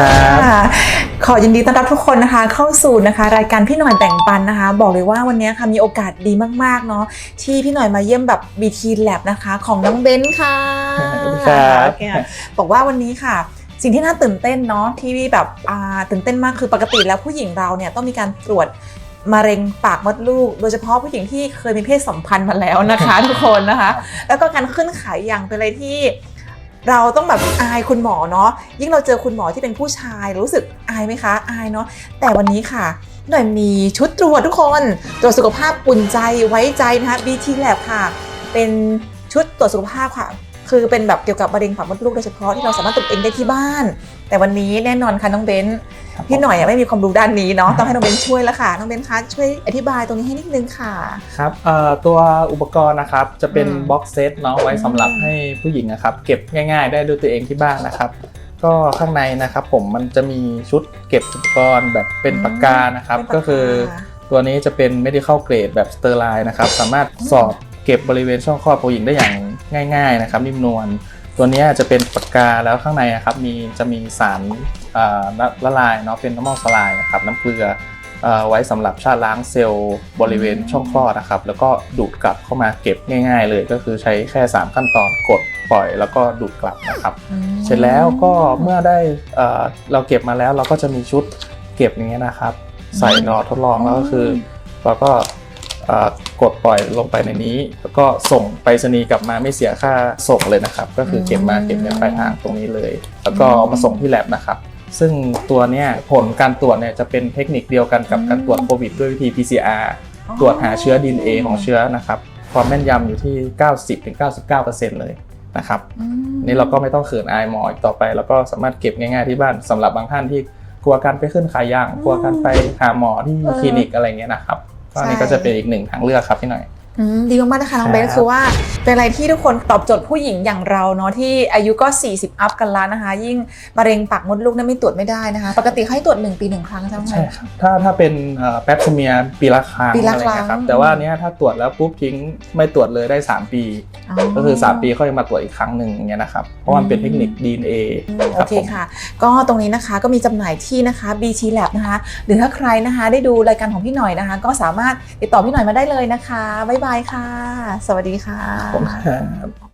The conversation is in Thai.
ครับค่ะขอยินดีต้อนรับทุกคนนะคะ เข้าสู่นะคะ รายการพี่หน่อยแบ่งปันนะคะ บอกเลยว่าวันนี้ค่ะมีโอกาสดีมากๆเนาะที่พี่หน่อยมาเยี่ยมแบบ BT Lab นะคะ ของน้องเบนซ์ค่ะสวัสดีครับโอเค่ะบอกว่าวันนี้ค่ะ สิ่งที่น่าตื่นเต้นเนาะที่แบบอ่าตื่นเต้นมากคือปกติแล้วผู้หญิงเราเนี่ยต้องมีการตรวจมะเร็งปากมดลูก โดยเฉพาะผู้หญิงที่เคยมีเพศสัมพันธ์มาแล้วนะคะ ทุกคนนะคะ แล้วก็การขึ้นไขอย่างเป็นอะไรที่ เราต้องแบบอายคุณหมอเนาะยิ่งเราเจอคุณหมอที่เป็นผู้ชายรู้สึกอายไหมคะ อายเนาะแต่วันนี้ค่ะ หน่อยมีชุดตรวจทุกคนตรวจสุขภาพอุ่นใจไว้ใจนะคะ BT Lab ค่ะ เป็นชุดตรวจสุขภาพค่ะคือเป็นแบบเกี่ยวกับมะเร็งปากมดลูกโดยเฉพาะที่เราสามารถตรวจเองได้ที่บ้าน แต่วันนี้แน่นอนค่ะน้องเบนซ์ พี่หน่อยอะไม่มีความรู้ด้านนี้เนาะต้องให้น้องเบนซ์ช่วยแล้วค่ะน้องเบนซ์คะช่วยอธิบายตรงนี้ให้นิดนึงค่ะครับเอ่อตัวอุปกรณ์นะครับจะเป็นอืมบ็อกเซตเนาะไว้สำหรับอืมให้ผู้หญิงนะครับเก็บง่าย ๆ ได้ด้วยตัวเองที่บ้านนะครับ ก็ข้างในนะครับผมมันจะมีชุดเก็บอุปกรณ์แบบเป็นปากกานะครับเป็นปากกาก็คือตัวนี้จะเป็น medical grade แบบสเตอร์ไลน์นะครับสามารถสอดเก็บบริเวณช่องคลอดผู้หญิงได้อย่างง่าย ๆ นะครับนิ่มนวล ตัวเนี้ยจะเป็นปากกาแล้วข้างในอะครับมีจะมีสารอ่าละละลายเนาะเป็นน้ำมันสลายนะครับน้ำเกลือเอ่อไว้สำหรับชาล้างเซลล์บริเวณช่องคลอดนะครับ แล้วก็ดูดกลับเข้ามาเก็บง่าย ๆ เลย ก็คือใช้แค่ 3 ขั้นตอนกดปล่อยแล้วก็ดูดกลับนะครับอืมเสร็จแล้วก็เมื่อได้เอ่อเราเก็บมาแล้วเราก็จะมีชุดเก็บอย่างเงี้ยนะครับ ใส่รอทดลองแล้วก็คือเราก็เอ่อ กดปล่อยลงไปในนี้ แล้วก็ส่งไปรษณีย์กลับมาไม่เสียค่าส่งเลยนะครับ ก็คือเก็บมาเก็บเงินปลายทางตรงนี้เลย แล้วก็เอามาส่งที่แลบนะครับซึ่งตัวเนี้ยผลการตรวจเนี่ยจะเป็นเทคนิคเดียวกันกับการตรวจโควิดด้วยวิธี PCR ตรวจหาเชื้อ DNA ของเชื้อนะครับ ความแม่นยำอยู่ที่ 90-99%เลยนะครับนี่เราก็ไม่ต้องเขินอายหมออีกต่อไป แล้วก็สามารถเก็บง่ายๆที่บ้านสำหรับบางท่านที่กลัวการไปขึ้นขายยางกลัวการไปหาหมอที่คลินิกอะไรเงี้ยนะครับ ก็อันนี้ก็จะเป็นอีกหนึ่งทางเลือกครับพี่หน่อย ดีมากๆนะคะน้องเบนครับคือว่าเป็นอะไรที่ทุกคนตอบโจทย์ผู้หญิงอย่างเราเนาะที่อายุก็ 40 อัพกันแล้วนะคะ ยิ่งมะเร็งปากมดลูกนั้นไม่ตรวจไม่ได้นะคะ ปกติเขาให้ตรวจ 1 ปี 1 ครั้งใช่ไหมใช่ครับถ้าถ้าเป็นแป๊บเมียปีละครั้งปีละอะไรเงี้ยคครั้รังบแต่ว่าอันเนี้ยถ้าตรวจแล้วปุ๊บทิ้งไม่ตรวจเลยได้ 3 ปี ก็คือ 3 ปีค่อยมาตรวจอีกครั้งหนึ่งอย่างเงี้ยนะครับเพราะว่ามันเป็นเทคนิค DNA โอเคค่ะ ก็ตรงนี้นะคะก็มีจำหน่ายที่นะคะ BT Lab นะคะหรือถ้าใครนะคะได้ดูรายการของพี่หน่อยนะคะ ก็สามารถติดต่อพี่หน่อยมาได้เลยนะคะบ๊ายบายายค่ะ สวัสดีค่ะขอบคุณครับ